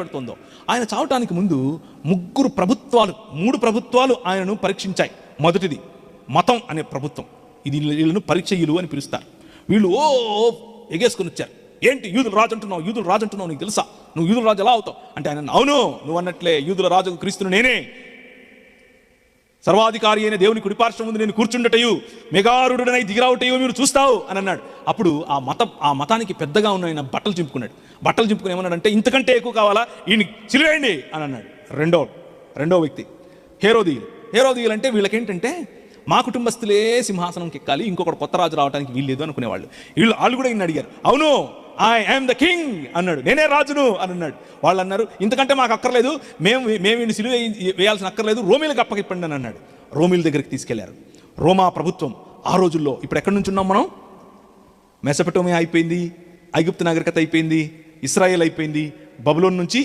పడుతుందో ఆయన చావటానికి ముందు ముగ్గురు ప్రభుత్వాలు మూడు ప్రభుత్వాలు ఆయనను పరీక్షించాయి. మొదటిది మతం అనే ప్రభుత్వం. ఇది వీళ్ళను పరీక్షయులు అని పిలుస్తారు. వీళ్ళు ఓ ఎగేసుకుని వచ్చారు. ఏంటి యూదులు రాజు అంటున్నావు? యూదుల రాజు అంటున్నావు నీకు తెలుసా? నువ్వు యూదుల రాజు ఎలా అవుతావు? అంటే ఆయన అవును నువ్వు అన్నట్లే యూదుల రాజు క్రీస్తును నేనే. సర్వాధికారి అయిన దేవుని కుడిపార్శ్వం ముందు నేను కూర్చుండటయు మెగారుడనై దిగిరావుటయు మీరు చూస్తావు అని అన్నాడు. అప్పుడు ఆ మత ఆ మతానికి పెద్దగా ఉన్న ఆయన బట్టలు చింపుకున్నాడు. బట్టలు చింపుకుని ఏమన్నాడంటే ఇంతకంటే ఎక్కువ కావాలా? ఈయన చిలివేయండి అని అన్నాడు. రెండో రెండో వ్యక్తి హేరోదీయులు. హేరోదీయులు అంటే వీళ్ళకేంటంటే మా కుటుంబస్తులే సింహాసనంకి ఎక్కాలి ఇంకొకటి కొత్త రాజు రావడానికి వీల్లేదు అనుకునేవాళ్ళు. వీళ్ళు వాళ్ళు కూడా ఈయన అడిగారు. అవును ఐ యామ్ ద కింగ్ అన్నాడు. నేనే రాజును అని అన్నాడు. వాళ్ళు అన్నారు ఇంతకంటే మాకు అక్కర్లేదు. మేము మేము ఈయన సిలువ వేయాల్సిన అక్కర్లేదు. రోమిలకు అప్పగిప్పండి అని అన్నాడు. రోమిల దగ్గరికి తీసుకెళ్ళారు. రోమా ప్రభుత్వం ఆ రోజుల్లో ఇప్పుడు ఎక్కడి నుంచి ఉన్నాం మనం? మెసపటోమే అయిపోయింది ఐగుప్తు నాగరికత అయిపోయింది ఇస్రాయేల్ అయిపోయింది బబులోన్ నుంచి